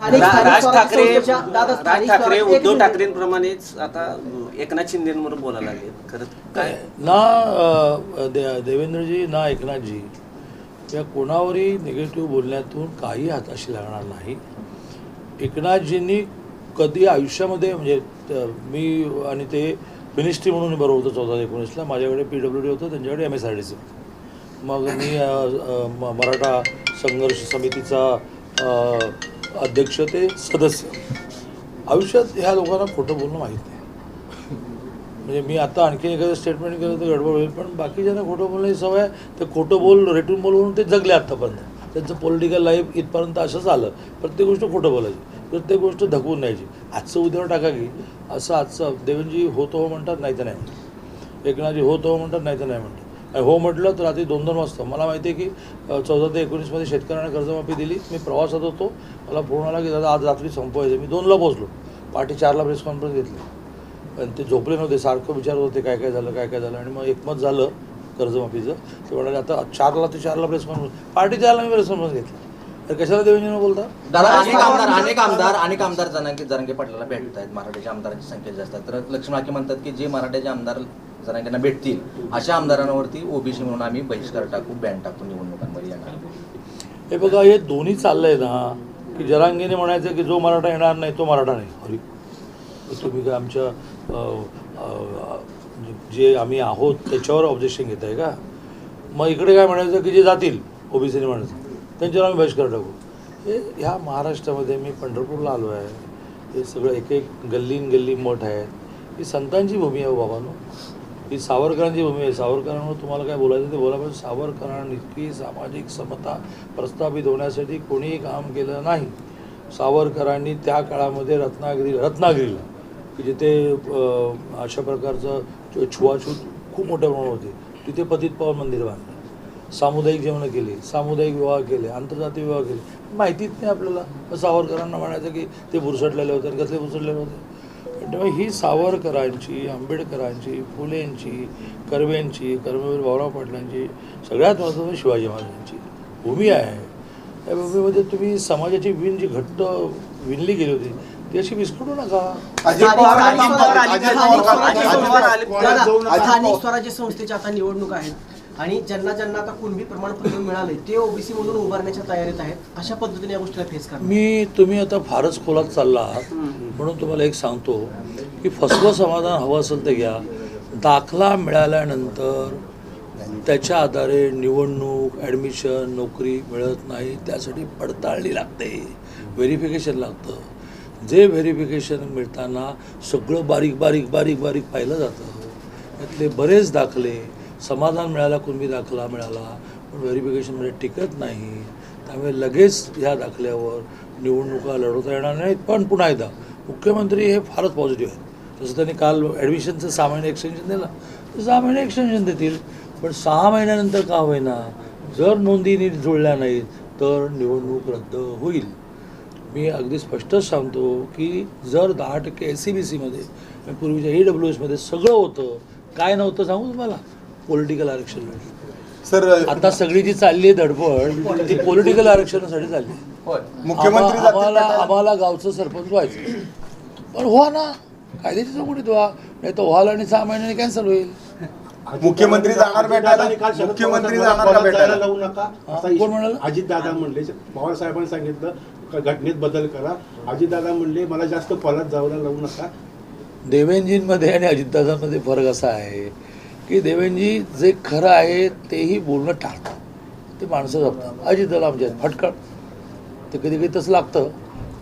राज ठाकरे राज ठाकरे उद्धव. ठाकरेंप्रमाणेच आता एकनाथ शिंदेवर बोलायला लागले. खरं काय? ना दे देवेंद्रजी ना एकनाथजी या कोणावरही निगेटिव्ह बोलण्यातून काही हाताशी लागणार नाही. एकनाथजींनी कधी आयुष्यामध्ये म्हणजे त- मी आणि ते मिनिस्ट्री म्हणून बरोबर होतं चौदा एकोणीसला. माझ्याकडे पी डब्ल्यू डी होतं त्यांच्याकडे M S R D C मग मी अ, अ, म- मराठा संघर्ष समितीचा अ, अध्यक्ष ते सदस्य. आयुष्यात ह्या लोकांना खोटं बोलणं माहीत नाही. म्हणजे मी आता आणखी एखादं स्टेटमेंट केलं तर गडबड होईल पण बाकीच्यांना खोटं बोलण्याची सवय ते खोटं बोल रेटून बोलवून ते जगले आत्तापर्यंत त्यांचं पॉलिटिकल लाईफ इथपर्यंत असंच आलं प्रत्येक गोष्ट खोटं बोलायची. प्रत्येक गोष्ट धकवून न्यायची. आजचं उद्यावर टाका की असं आजचं देवनजी होतो हो म्हणतात नाही हो तर नाही. म्हणतात एकनाथजी होतो म्हणतात नाही तर नाही म्हणतात. हो म्हटलं तर रात्री दोन दोन वाजता. मला माहिती आहे की चौदा ते एकोणीसमध्ये शेतकऱ्यांना कर्जमाफी दिली. मी प्रवासात होतो. मला फोन आला की दादा आज रात्री संपवायचं. मी दोनला पोहोचलो. पहाटे चारला प्रेस कॉन्फरन्स घेतली. आणि ते झोपले नव्हते. सारखं विचारत होते काय काय झालं काय काय झालं? आणि मग एकमत झालं कर्जमाफीचं. ते म्हणाले आता चारला ते चारला प्रेस कॉन्फरन्स पार्टी चारला मी प्रेस कॉन्फरन्स घेतली. तर कशाला देवेंद्रनं बोलता? दादा अनेक आमदार अनेक आमदार अनेक आमदार जनांगे जरांगे पाटलाला भेटत आहेत मराठ्याच्या आमदारांची संख्या जास्त आहे. तर लक्ष्मण हाके म्हणतात की जे मराठ्याचे आमदार जरांगेंना भेटतील अशा आमदारांवरती ओबीसी म्हणून आम्ही बहिष्कार टाकू बॅन टाकू निवडणुकांमध्ये येणार. हे बघा हे दोन्ही चाललंय ना की जरांगीने म्हणायचं की जो मराठा येणार नाही तो मराठा नाही. अरे तुम्ही काय आमच्या म्हणजे जे आम्ही आहोत त्याच्यावर ऑब्जेक्शन घेत आहे का? मग इकडे काय म्हणायचं की जे जातील ओबीसीने म्हणायचं त्यांच्यावर आम्ही बहिष्कार टाकू. हे ह्या महाराष्ट्रामध्ये मी पंढरपूरला आलो आहे हे सगळं एक एक गल्लीन गल्ली मठ आहे. ही संतांची भूमी आहे हो बाबांनो. ही सावरकरांची भूमी आहे. सावरकरांवर तुम्हाला काय बोलायचं ते बोला पण सावरकरांइतकी सामाजिक समता प्रस्थापित होण्यासाठी कोणीही काम केलं नाही. सावरकरांनी त्या काळामध्ये रत्नागिरी रत्नागिरीला की जिथे अशा प्रकारचं छुआछूत छुवाछूत खूप मोठ्या प्रमाणात होती. तिथे पतित पवन मंदिर बांधलं. सामुदायिक जेवणं केली सामुदायिक विवाह केले आंतरजातीय विवाह केले. माहितीच नाही आपल्याला. सावरकरांना म्हणायचं की ते बुरसटलेले होते आणि कसले भुरसटलेले होते? तेव्हा ही सावरकरांची आंबेडकरांची फुलेंची कर्वेंची कर्मवीर भाऊराव पाटलांची सगळ्यात महत्त्वाचं शिवाजी महाराजांची भूमी आहे. त्या भूमीमध्ये तुम्ही समाजाची विण जी घट्ट विणली गेली होती ती अशी विस्कटू नका. स्थानिक स्वराज्य संस्थेच्या आता निवडणूक आहेत आणि ज्यांना ज्यांना आता कुणबी प्रमाणपत्र मिळाले ते ओबीसी मधून उभारण्याच्या तयारीत आहेत. अशा पद्धतीने या गोष्टीला फेस करा मी तुम्ही आता फारच खोलात चालला आहात. म्हणून तुम्हाला एक सांगतो की फसवं समाधान हवं असेल तर घ्या. दाखला मिळाल्यानंतर त्याच्या आधारे निवडणूक ॲडमिशन नोकरी मिळत नाही. त्यासाठी पडताळणी लागते. व्हेरिफिकेशन लागतं. जे व्हेरिफिकेशन मिळताना सगळं बारीक बारीक बारीक बारीक पाहिलं जातं. त्यातले बरेच दाखले समाधान मिळाला कुणबी दाखला मिळाला पण व्हेरिफिकेशनमध्ये टिकत नाही. त्यामुळे लगेच ह्या दाखल्यावर निवडणुका लढवता येणार नाहीत पण पुन्हा एकदा मुख्यमंत्री हे फारच पॉझिटिव्ह आहेत. जसं त्यांनी काल ॲडमिशनचं सहा महिने एक्सटेन्शन दिलं तर सहा महिने एक्सटेन्शन देतील. पण सहा महिन्यानंतर का होईना जर नोंदी नीट जुळल्या नाहीत तर निवडणूक रद्द होईल. मी अगदी स्पष्टच सांगतो की जर दहा टक्के एस सी बी सीमध्ये पूर्वीच्या ई डब्ल्यू एसमध्ये सगळं होतं काय नव्हतं सांगू तुम्हाला? पॉलिटिकल आरक्षण सर आता सगळी जी चालली आहे धडपड ती पॉलिटिकल आरक्षणासाठी चालली आहे. मुख्यमंत्री आम्हाला? आम्हाला गावचं सरपंच व्हायचं पण व्हा ना. कायद्याची चौकटीत व्हा नाही तर व्हाल आणि सहा महिन्याने कॅन्सल होईल. मुख्यमंत्री जाणार भेटायला? मुख्यमंत्री जाणार का भेटायला? लावू नका. हा, असा कोण म्हणालं? अजित दादा म्हणले पवार साहेबांनी सांगितलं घटनेत बदल करा. अजित दादा म्हणले मला जास्त फॉलात जायला लावू नका. देवेंजींमध्ये आणि अजितदादांमध्ये फरक असा आहे की देवेंजी जे खरं आहे तेही बोलणं टाळतात. ते माणसं जपतात. अजित दल आमच्या फटकळ ते कधी कधी तसं लागतं.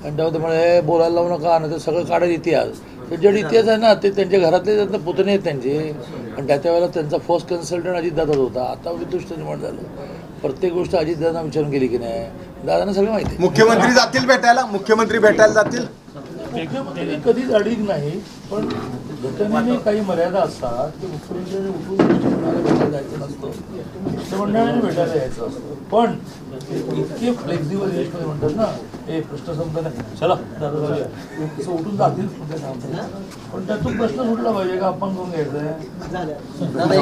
आणि त्यामध्ये ते म्हणे बोलायला लावू नका. ना ते सगळं काढेल इतिहास. त्यांच्याकडे इतिहास आहे ना ते त्यांच्या घरातले त्यांना पुतणे आहेत त्यांचे. आणि त्या त्यावेळेला त्यांचा फर्स्ट कन्सल्टंट अजितदादाच होता. आता विदुष्ट निर्माण झालं. प्रत्येक गोष्ट अजितदादा विचारून केली की नाही? दादांना सगळं माहिती आहे. मुख्यमंत्री जातील भेटायला? मुख्यमंत्री भेटायला जातील? मुख्यमंत्री कधीच अडीक नाही पण घटनेने काही मर्यादा असतात की मुख्यमंत्र्यांनी उठून शिष्टमंडळाला भेटायला जायचं नसतं. शिष्टमंडळाने भेटायला यायचं असतं. पण इतके फ्लेक्झिबल देशमध्ये म्हणतात ना हे प्रश्न संपला नाही. चला दादा जाऊया. असं उठून जातील पण त्यातून प्रश्न सुटला पाहिजे का? आपण करून घ्यायचं आहे